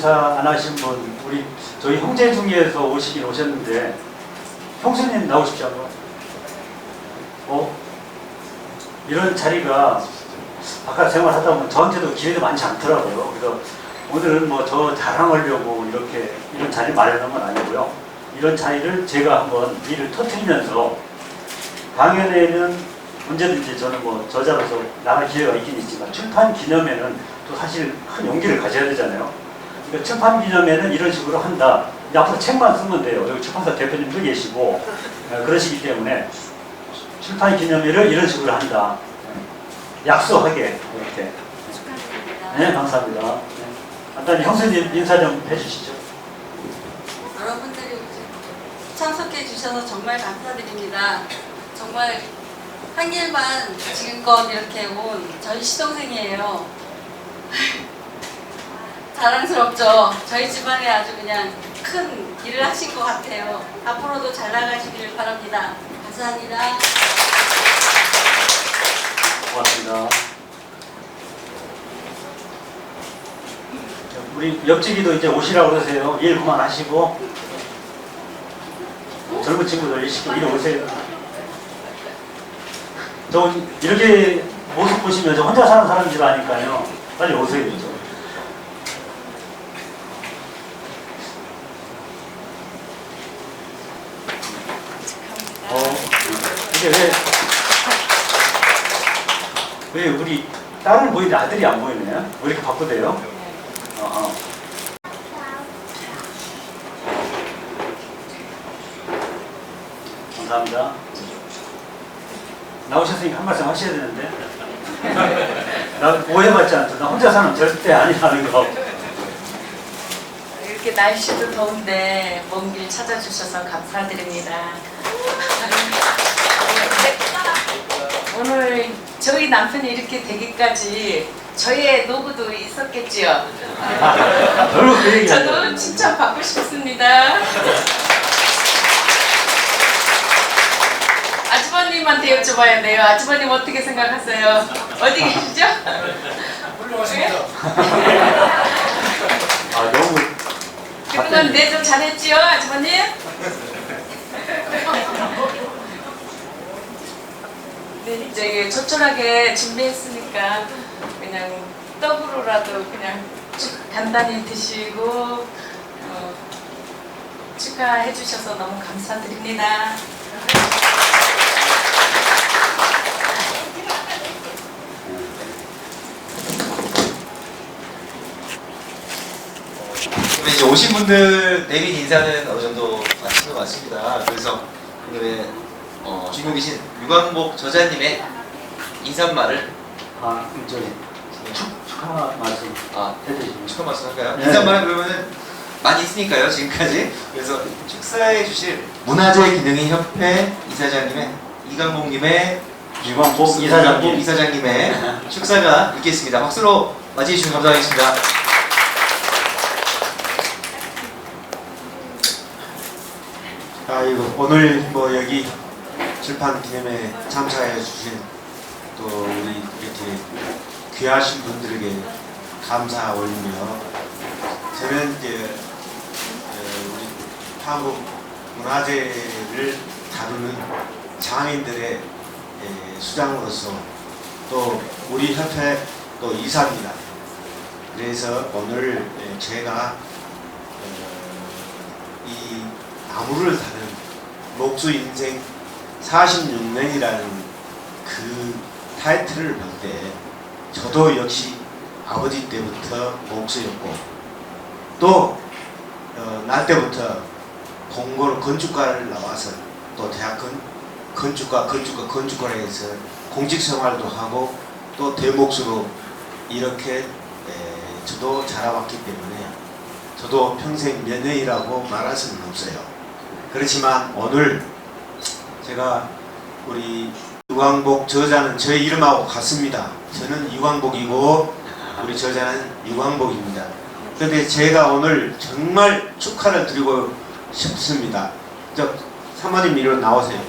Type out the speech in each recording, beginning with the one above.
인사 안 하신 분, 우리 저희 형제 중에서 오시긴 오셨는데 형수님 나오십시오 한번. 어? 이런 자리가 바깥 생활하다 보면 저한테도 기회가 많지 않더라고요. 그래서 오늘은 뭐 저 자랑하려고 이렇게 이런 자리 마련한 건 아니고요. 이런 자리를 제가 한번 일을 터트리면서 당연에는 언제든지 저는 뭐 저자로서 나갈 기회가 있긴 있지만 출판 기념회는 또 사실 큰 용기를 가져야 되잖아요. 그러니까 출판 기념회는 이런 식으로 한다. 이제 앞으로 책만 쓰면 돼요. 여기 출판사 대표님도 계시고 어, 그러시기 때문에 출판 기념회를 이런 식으로 한다. 네. 약속하게 이렇게. 축하드립니다. 네, 감사합니다. 네. 간단히 형수님 인사 좀 해주시죠. 여러분들이 참석해 주셔서 정말 감사드립니다. 정말 한 길만 지금껏 이렇게 온 저희 시동생이에요. 자랑스럽죠? 저희 집안에 아주 그냥 큰 일을 하신 것 같아요. 앞으로도 잘 나가시길 바랍니다. 감사합니다. 고맙습니다. 우리 옆집이도 이제 오시라고 그러세요. 일 그만하시고 젊은 친구들 일시키고 이리 오세요. 저 이렇게 모습 보시면 저 혼자 사는 사람인 줄 아니까요. 빨리 오세요. 저. 어, 이게 왜, 왜 우리 딸을 보이는데 아들이 안 보이네? 왜 이렇게 바쁘대요? 어, 어. 감사합니다. 나오셨으니까 한 말씀 하셔야 되는데. 나 오해받지 않죠. 나 혼자 사는 절대 아니라는 거. 이렇게 날씨도 더운데 먼 길 찾아주셔서 감사드립니다. 오늘 저희 남편이 이렇게 되기까지 저희의 노고도 있었겠지요. 그 얘기 저도 칭찬 받고 싶습니다. 아주버님한테 여쭤봐야 돼요. 아주버님 어떻게 생각하세요? 어디 계시죠? 아, 너무. 그동안 내조 잘했지요, 아주버님? 네, 이제 조촐하게 준비했으니까 그냥 떡으로라도 그냥 축- 간단히 드시고 어, 축하해 주셔서 너무 감사드립니다. 이제 오신 분들 내린 인사는 어느 정도 마친 것 같습니다. 그래서 오늘의 어, 주인공이신 유광복 저자님의 인사말을 아, 저기. 축, 축하 말씀 아, 해주시면. 축하 말씀 할까요? 네. 인사말은 그러면은 많이 있으니까요 지금까지. 그래서 축사해 주실 문화재 기능인 협회 이사장님의 이광복님의 유광복 이사장님. 이사장님의 축사가 있겠습니다. 박수로 맞이해 주시면 감사하겠습니다. 아이고 오늘 뭐 여기 출판 기념회 참석해 주신 또 우리 이렇게 귀하신 분들에게 감사 올리며 저는 이제 어, 우리 한국 문화재를 다루는 장인들의 에, 수장으로서 또 우리 협회 또 이사입니다. 그래서 오늘 에, 제가 어, 이 나무를 다는 목수 인생 46년이라는 그 타이틀을 볼 때 저도 역시 아버지 때부터 목수였고 또 어, 나 때부터 공고를 건축과를 나와서 또 대학 건, 건축과 건축과 건축과를 해서 공직 생활도 하고 또 대목수로 이렇게 에, 저도 자라왔기 때문에 저도 평생 면회이라고 말할 수는 없어요. 그렇지만 오늘 제가 우리 유광복 저자는 제 이름하고 같습니다. 저는 유광복이고 우리 저자는 유광복입니다. 그런데 제가 오늘 정말 축하를 드리고 싶습니다. 저 사모님 이리 나오세요.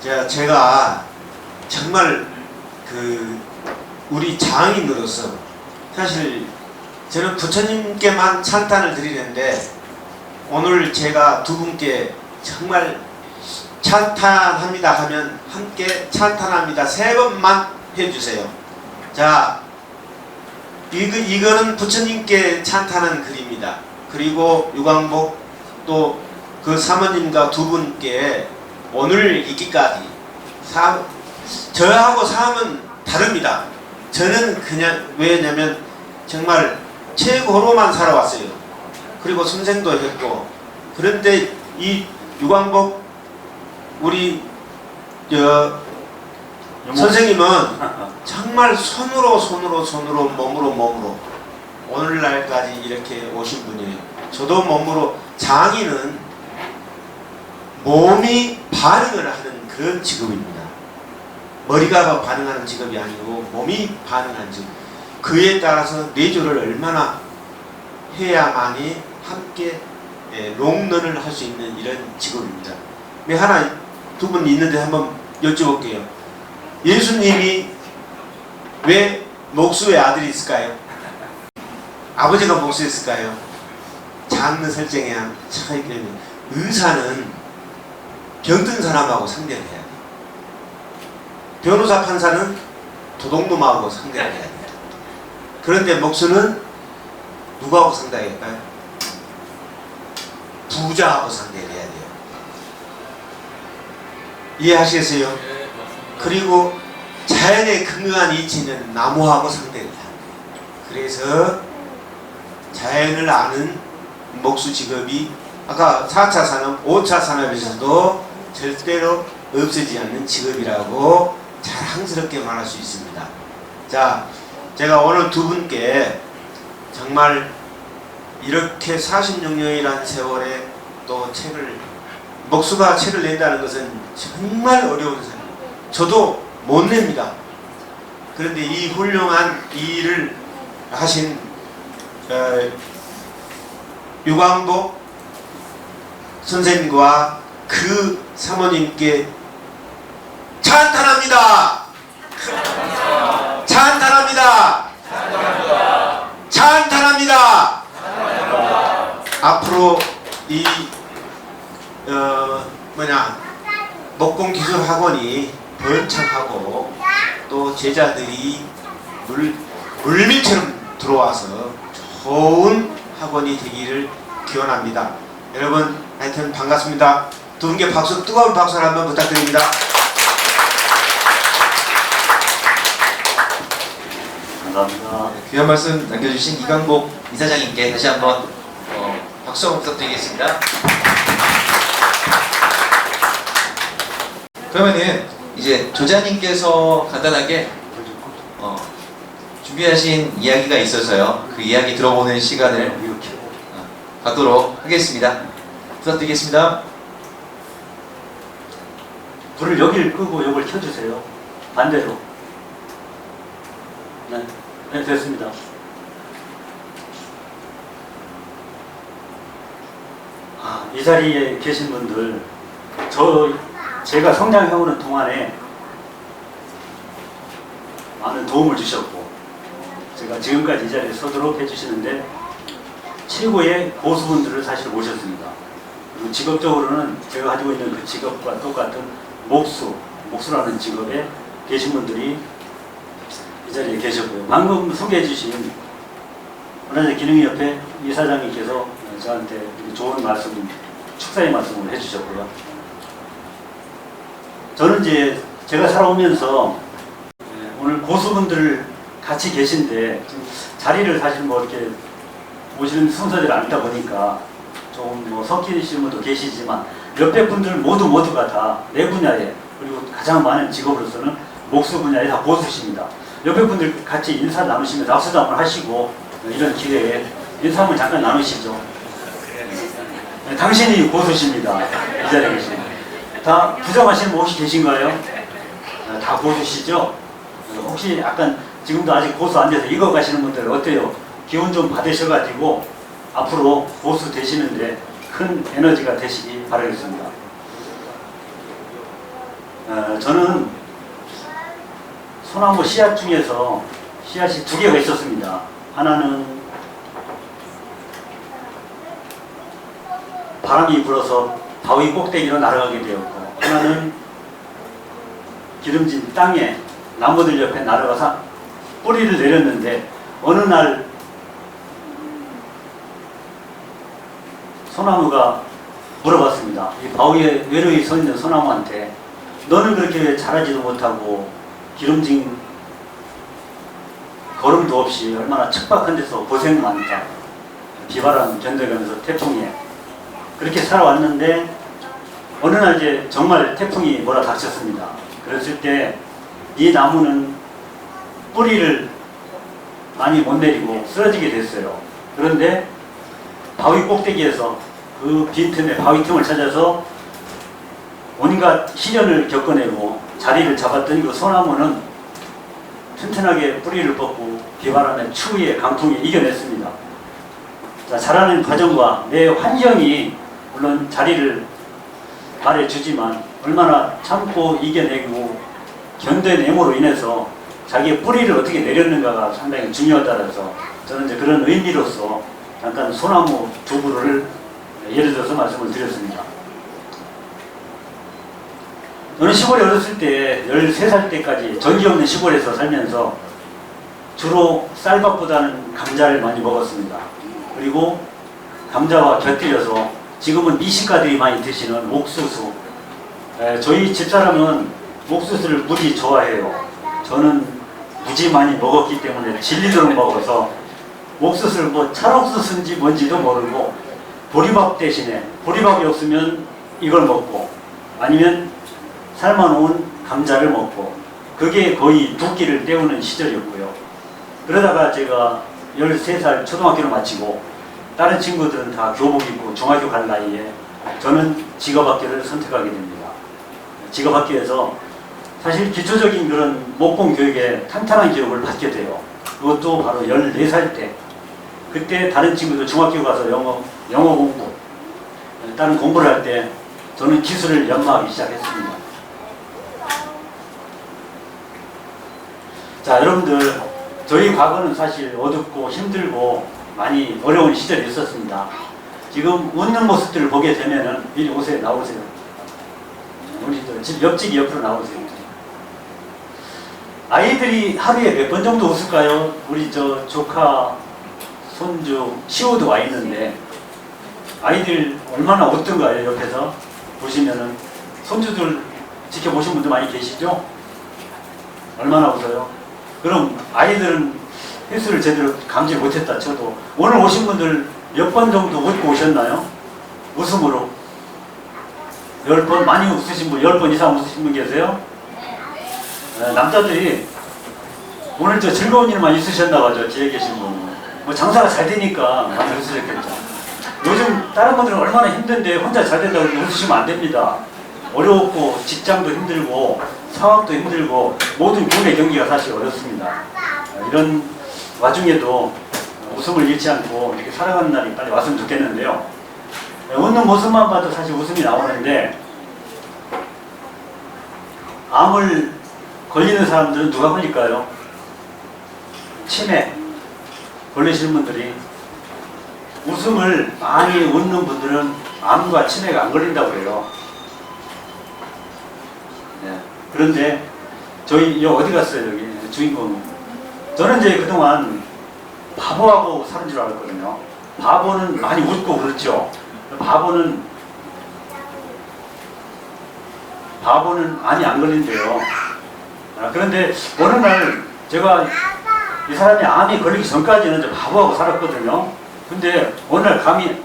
제가 제가 정말 그 우리 장인으로서 사실 저는 부처님께만 찬탄을 드리는데 오늘 제가 두 분께 정말 찬탄합니다 하면 함께 찬탄합니다 세 번만 해주세요. 자, 이거, 이거는 부처님께 찬탄한 글입니다. 그리고 유광복 또 그 사모님과 두 분께 오늘 있기까지 사, 저하고 삶은 다릅니다. 저는 그냥 왜냐면 정말 최고로만 살아왔어요. 그리고 선생도 했고 그런데 이 유광복 우리 저 선생님은 정말 손으로 손으로 손으로 몸으로 몸으로 오늘날까지 이렇게 오신 분이에요. 저도 몸으로 장인은 몸이 반응을 하는 그런 직업입니다. 머리가 반응하는 직업이 아니고 몸이 반응하는 직업. 그에 따라서 내조를 얼마나 해야만이 함께 예, 롱런을 할 수 있는 이런 직업입니다. 네, 하나 두 분 있는데 한번 여쭤볼게요. 예수님이 왜 목수의 아들이 있을까요? 아버지가 목수였을까요? 장르 설정의 차이 때문에 의사는 병든 사람하고 상대를 해야 돼요. 변호사 판사는 도둑놈하고 상대를 해야 돼요. 그런데 목수는 누구하고 상대할까요? 부자하고 돼요. 이해하시겠어요? 그리고 자연의 근거한 이치는 나무하고 상대를 돼요. 그래서 자연을 아는 목수 직업이 아까 4차 산업, 5차 산업에서도 절대로 없어지지 않는 직업이라고 자랑스럽게 말할 수 있습니다. 자, 제가 오늘 두 분께 정말 이렇게 46년이라는 세월에 또 책을 목수가 책을 낸다는 것은 정말 어려운 사 저도 못 냅니다. 그런데 이 훌륭한 이 일을 하신 어, 유광복 선생님과 그 사모님께 찬탄합니다. 찬탄합니다. 찬탄합니다. 앞으로 이 어, 뭐냐 목공 기술 학원이 번창하고 또 제자들이 물 물밀처럼 들어와서 좋은 학원이 되기를 기원합니다. 여러분 하여튼 반갑습니다. 두 분께 박수 뜨거운 박수를 한번 부탁드립니다. 감사합니다. 귀한 말씀 남겨주신 이광복 이사장님께 다시 한번 어, 박수 한번 부탁드리겠습니다. 그러면은 이제 조자님께서 간단하게 어, 준비하신 이야기가 있어서요. 그 이야기 들어보는 시간을 어, 갖도록 하겠습니다. 부탁드리겠습니다. 불을 여기를 끄고 이걸 켜주세요. 반대로. 네, 네 됐습니다. 아, 이 자리에 계신 분들, 저 제가 성장해오는 동안에 많은 도움을 주셨고, 제가 지금까지 이 자리에 서도록 해주시는데 최고의 고수분들을 사실 모셨습니다. 그리고 직업적으로는 제가 가지고 있는 그 직업과 똑같은 목수, 목수라는 직업에 계신 분들이 이 자리에 계셨고요. 방금 소개해 주신 문화재 기능협회 이사장님께서 저한테 좋은 말씀, 축사의 말씀을 해주셨고요. 저는 이제 제가 살아오면서 예, 오늘 고수분들 같이 계신데 자리를 사실 뭐 이렇게 오시는 순서대로 아니다 보니까 조금 뭐 섞이시는 분도 계시지만 몇백 분들 모두 모두가 다 내 분야에 그리고 가장 많은 직업으로서는 목수 분야에 다 고수십니다. 옆에 분들 같이 인사 나누시면서 악수도 한번 하시고 이런 기회에 인사 한번 잠깐 나누시죠. 네, 당신이 고수십니다. 이 자리에. 다 다 부정하시는 분 혹시 계신가요? 아, 다 보여주시죠? 혹시 약간 지금도 아직 고수 안 돼서 이거 가시는 분들 어때요? 기운 좀 받으셔가지고 앞으로 고수 되시는데 큰 에너지가 되시기 바라겠습니다. 아, 저는 소나무 씨앗 중에서 씨앗이 두 개가 있었습니다. 하나는 바람이 불어서 바위 꼭대기로 날아가게 되었고 하나는 기름진 땅에 나무들 옆에 날아가서 뿌리를 내렸는데 어느 날 소나무가 물어봤습니다. 이 바위에 외로이 서 있는 소나무한테 너는 그렇게 자라지도 못하고 기름진 걸음도 없이 얼마나 척박한 데서 고생 많다. 비바람 견뎌가면서 태풍에 그렇게 살아왔는데 어느 날 이제 정말 태풍이 몰아닥쳤습니다. 그랬을 때 이 나무는 뿌리를 많이 못 내리고 쓰러지게 됐어요. 그런데 바위 꼭대기에서 그 빈틈에 바위 틈을 찾아서 온갖 시련을 겪어내고 자리를 잡았던 그 소나무는 튼튼하게 뿌리를 뻗고 비바람의 추위에 강풍에 이겨냈습니다. 자, 자라는 과정과 내 환경이 물론 자리를 말해주지만 얼마나 참고 이겨내고 견뎌냄으로 인해서 자기의 뿌리를 어떻게 내렸는가가 상당히 중요하다라서 저는 이제 그런 의미로서 잠깐 소나무 두 그루를 예를 들어서 말씀을 드렸습니다. 저는 시골에 어렸을 때 13살 때까지 전기 없는 시골에서 살면서 주로 쌀밥보다는 감자를 많이 먹었습니다. 그리고 감자와 곁들여서 지금은 미식가들이 많이 드시는 옥수수. 에, 저희 집사람은 옥수수를 무지 좋아해요. 저는 무지 많이 먹었기 때문에 질리도록 먹어서 옥수수를 뭐 찰옥수수인지 뭔지도 모르고 보리밥 대신에 보리밥이 없으면 이걸 먹고 아니면 삶아놓은 감자를 먹고 그게 거의 두 끼를 때우는 시절이었고요. 그러다가 제가 13살 초등학교를 마치고 다른 친구들은 다 교복 입고 중학교 갈 나이에 저는 직업학교를 선택하게 됩니다. 직업학교에서 사실 기초적인 그런 목공 교육에 탄탄한 기록을 받게 돼요. 그것도 바로 14살 때. 그때 다른 친구들 중학교 가서 영어, 영어 공부, 다른 공부를 할 때 저는 기술을 연마하기 시작했습니다. 자, 여러분들, 저희 과거는 사실 어둡고 힘들고 많이 어려운 시절이 있었습니다. 지금 웃는 모습들을 보게 되면은 이리 오세요, 나오세요. 우리 저집 옆집이 옆으로 나오세요. 아이들이 하루에 몇 번 정도 웃을까요? 우리 저 조카, 손주, 시호도 와 있는데 아이들 얼마나 웃던가요? 옆에서 보시면은 손주들 지켜보신 분들 많이 계시죠? 얼마나 웃어요? 그럼 아이들은 횟수를 제대로 감지 못했다 쳐도 오늘 오신 분들 몇 번 정도 웃고 오셨나요? 웃음으로 열번 많이 웃으신 분, 열번 이상 웃으신 분 계세요? 네, 남자들이 오늘 저 즐거운 일만 있으셨나 봐죠 뒤에 계신 분. 뭐 장사가 잘 되니까 많이 웃으셨겠죠. 요즘 다른 분들은 얼마나 힘든데 혼자 잘 된다고 웃으시면 안 됩니다. 어려웠고 직장도 힘들고 사업도 힘들고 모든 군의 경기가 사실 어렵습니다. 어, 이런 와중에도 웃음을 잃지 않고 이렇게 살아가는 날이 빨리 왔으면 좋겠는데요. 네, 웃는 모습만 봐도 사실 웃음이 나오는데 암을 걸리는 사람들은 누가 걸릴까요? 치매 걸리시는 분들이 웃음을 많이 웃는 분들은 암과 치매가 안 걸린다고 그래요. 네. 그런데 저희 여 어디 갔어요 여기 주인공? 저는 이제 그동안 바보하고 사는 줄 알았거든요. 바보는 많이 웃고 그렇죠. 바보는 바보는 암이 안 걸린대요. 아, 그런데 어느 날 제가 이 사람이 암이 걸리기 전까지는 좀 바보하고 살았거든요. 근데 어느 날 감이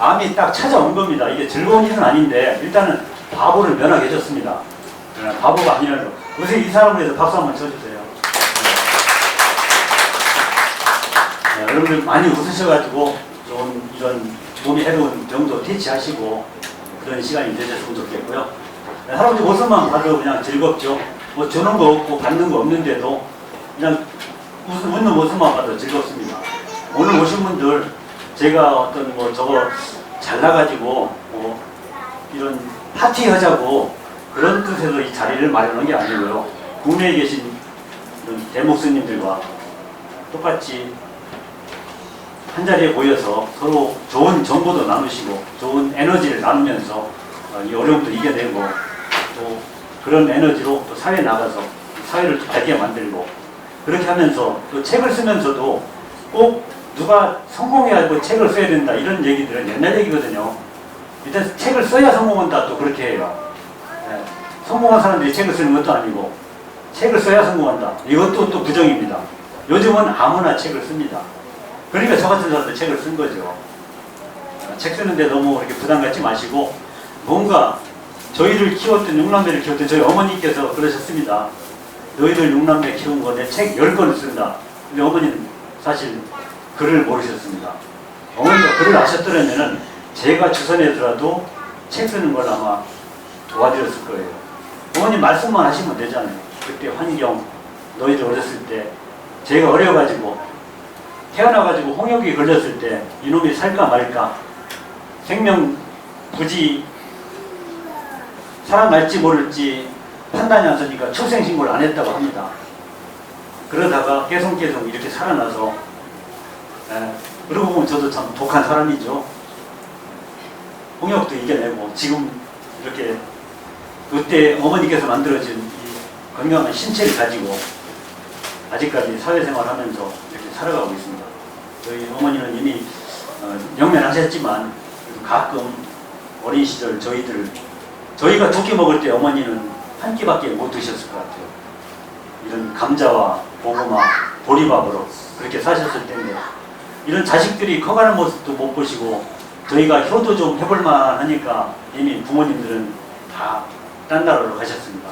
암이 딱 찾아온 겁니다. 이게 즐거운 일은 아닌데 일단은 바보를 면하게 해줬습니다. 네, 바보가 아니라도 우선 이 사람을 위해서 박수 한번 쳐주세요. 네, 여러분들 많이 웃으셔가지고 좀 이런 몸이 해로운 병도 퇴치하시고 그런 시간이 되셨으면 좋겠고요. 네, 할아버지 모습만 봐도 그냥 즐겁죠. 뭐 주는 거 없고 받는 거 없는데도 그냥 웃, 웃는 모습만 봐도 즐겁습니다. 오늘 오신 분들 제가 어떤 뭐 저거 잘나가지고 뭐 이런 파티 하자고 그런 뜻에서 이 자리를 마련한 게 아니고요. 국내에 계신 이런 대목스님들과 똑같이 한 자리에 모여서 서로 좋은 정보도 나누시고 좋은 에너지를 나누면서 어, 이 어려움도 이겨내고 또 그런 에너지로 또 사회에 나가서 사회를 또 밝게 만들고 그렇게 하면서 또 책을 쓰면서도 꼭 누가 성공해야 뭐 책을 써야 된다 이런 얘기들은 옛날 얘기거든요. 일단 책을 써야 성공한다 또 그렇게 해요. 예, 성공한 사람들이 책을 쓰는 것도 아니고 책을 써야 성공한다. 이것도 또 부정입니다. 요즘은 아무나 책을 씁니다. 그러니까 저 같은 사람도 책을 쓴 거죠. 어, 책 쓰는데 너무 이렇게 부담 갖지 마시고 뭔가 저희를 키웠던 육남매를 키웠던 저희 어머니께서 그러셨습니다. 너희들 육남매 키운 거 내 책 10권을 쓴다. 근데 어머니는 사실 글을 모르셨습니다. 어머니가 글을 아셨더라면은 제가 주선해더라도 책 쓰는 걸 아마 도와드렸을 거예요. 어머니 말씀만 하시면 되잖아요. 그때 환경, 너희들 어렸을 때 제가 어려가지고 태어나가지고 홍역이 걸렸을 때 이놈이 살까 말까 생명 굳이 살아날지 모를지 판단이 안 서니까 출생신고를 안 했다고 합니다. 그러다가 계속 계속 이렇게 살아나서 에, 그러고 보면 저도 참 독한 사람이죠. 홍역도 이겨내고 지금 이렇게 그때 어머니께서 만들어진 이 건강한 신체를 가지고 아직까지 사회생활하면서 이렇게 살아가고 있습니다. 저희 어머니는 이미 어, 영면하셨지만 가끔 어린 시절 저희들 저희가 두 끼 먹을 때 어머니는 한 끼밖에 못 드셨을 것 같아요. 이런 감자와 고구마, 보리밥으로 그렇게 사셨을 텐데 이런 자식들이 커가는 모습도 못 보시고 저희가 효도 좀 해볼 만 하니까 이미 부모님들은 다 딴 나라로 가셨습니다.